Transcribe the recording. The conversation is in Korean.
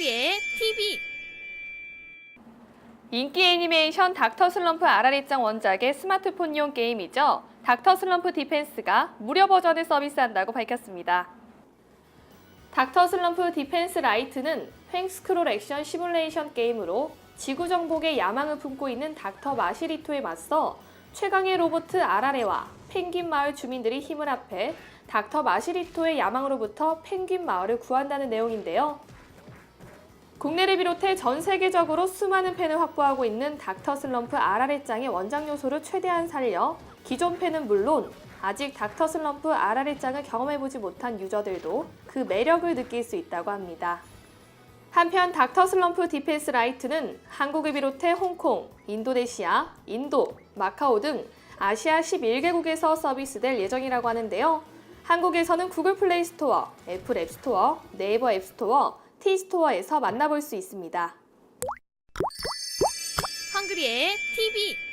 헝그리의 TV 인기 애니메이션 닥터 슬럼프 아라리짱 원작의 스마트폰용 게임이죠. 닥터 슬럼프 디펜스가 무료 버전을 서비스한다고 밝혔습니다. 닥터 슬럼프 디펜스 라이트는 횡스크롤 액션 시뮬레이션 게임으로 지구 정복의 야망을 품고 있는 닥터 마시리토에 맞서 최강의 로봇 아라레와 펭귄 마을 주민들이 힘을 합해 닥터 마시리토의 야망으로부터 펭귄 마을을 구한다는 내용인데요. 국내를 비롯해 전 세계적으로 수많은 팬을 확보하고 있는 닥터 슬럼프 아라레짱의 원작 요소를 최대한 살려 기존 팬은 물론 아직 닥터 슬럼프 아라레짱을 경험해보지 못한 유저들도 그 매력을 느낄 수 있다고 합니다. 한편 닥터 슬럼프 디펜스 라이트는 한국을 비롯해 홍콩, 인도네시아, 인도, 마카오 등 아시아 11개국에서 서비스될 예정이라고 하는데요. 한국에서는 구글 플레이 스토어, 애플 앱 스토어, 네이버 앱 스토어, T 스토어에서 만나볼 수 있습니다. 헝그리의 TV